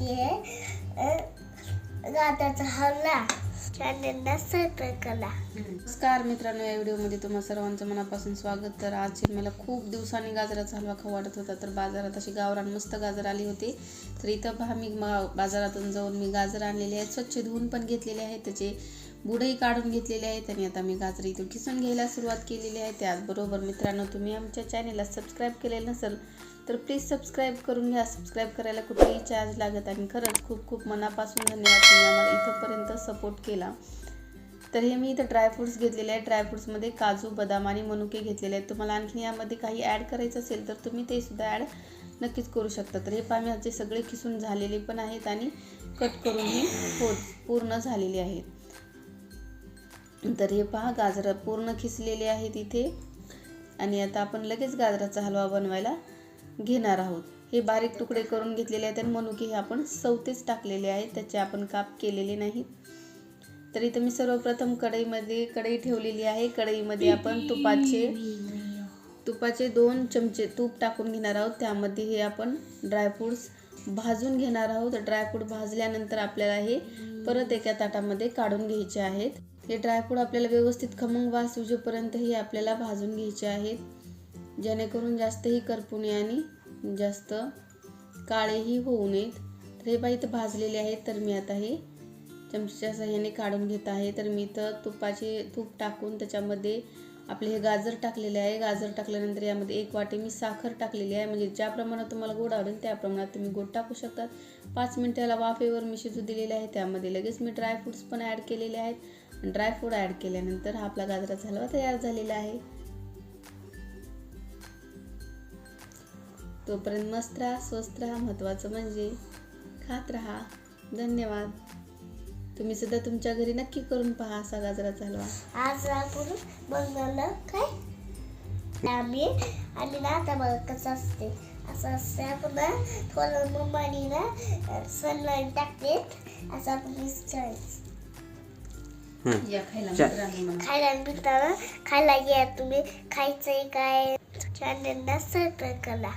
करते गाताचा हल्ला चॅनलला सबस्क्राईब करा नमस्कार मित्रांनो या व्हिडिओमध्ये तुम्हा सर्वांचं मनापासून स्वागत. तर आज मला खूप दिवसांनी गाजराचा हलवा खाऊ वाटत होता तर बाजारात अशी गावरान मस्त गाजर आली होती. तर इथं पहा मी बाजारातून जाऊन मी गाजर आणलेले आहेत स्वच्छ धुवून पण घेतलेले आहेत. त्याचे बुडही काढून घेतलेले आहेत आणि आता मी गाजर इथून किसून घ्यायला सुरुवात केलेली आहे. त्याचबरोबर मित्रांनो तुम्ही आमच्या चॅनेलला सबस्क्राईब केलेलं नसेल तर प्लीज सबस्क्राईब करून घ्या. सबस्क्राईब करायला कुठेही चार्ज लागत आणि खरंच खूप खूप मनापासून धन्यवाद तुम्ही आम्हाला इथंपर्यंत सपोर्ट केला. तर हे मी इथं ड्रायफ्रूट्स घेतलेले आहेत ड्रायफ्रूट्समध्ये काजू बदाम आणि मनुके घेतलेले आहेत. तुम्हाला आणखी यामध्ये काही ॲड करायचं असेल तर तुम्ही ते सुद्धा ॲड नक्कीच करू शकता. तर हे पामी सगळे खिसून झालेले पण आहेत आणि कट करून हे हो पूर्ण झालेले आहेत तर हे पहा गाजरं पूर्ण खिसलेले आहेत इथे. आणि आता आपण लगेच गाजराचा हलवा बनवायला घेणार आहोत. हे बारीक तुकडे करून घेतलेले आहेत आणि मनुके हे आपण सवतेच टाकलेले आहेत त्याचे आपण काप केलेले नाहीत. तर इथं मी सर्वप्रथम कढईमध्ये कढई ठेवलेली आहे. कढईमध्ये आपण तुपाचे तुपाचे दोन चमचे तूप टाकून घेणार आहोत. त्यामध्ये हे आपण ड्रायफ्रूट्स भाजून घेणार आहोत. ड्रायफ्रूट भाजल्यानंतर आपल्याला हे परत एका ताटामध्ये काढून घ्यायचे आहेत. हे ड्रायफ्रूट आपल्याला व्यवस्थित खमंग वास येऊपर्यंत हे आपल्याला भाजून घ्यायचे आहेत. जेणेकरून जास्तही करपू नये आणि जास्त काळेही होऊ नयेत. तर हे बाई इथं भाजलेले आहेत. तर मी आता हे चमच्याच्या सहाय्याने काढून घेत आहे. तर मी इथं तुपाचे तूप टाकून त्याच्यामध्ये आपले हे गाजर टाकलेले आहे. गाजर टाकल्यानंतर यामध्ये एक वाटी मी साखर टाकलेली आहे. म्हणजे ज्या प्रमाणात तुम्हाला गोड आवडेल त्या प्रमाणात तुम्ही गोड टाकू शकतात. पाच मिनटाला वाफेवर मी शिजू दिलेले आहे. त्यामध्ये लगेच मी ड्रायफ्रूट्स पण ॲड केलेले आहेत. ड्रायफ्रूट ॲड केल्यानंतर हा आपला गाजराचा हलवा तयार झालेला आहे. तोपर्यंत मस्त राहा स्वस्त राहा महत्त्वाचं म्हणजे खात राहा. धन्यवाद. तुम्ही सुद्धा तुमच्या घरी नक्की करून पहा असा गाजराचा हलवा आज आपण बनवलं काय? आम्ही आणि ना आता बघ कसं असते. असं असते आपण ना थोडं मम्मानी ना सनलाईन टाकते. असं आपण मिक्स या खायला मिळताना खायला घ्या तुम्ही. खायचंय काय? चॅनलला सबस्क्राईब करा.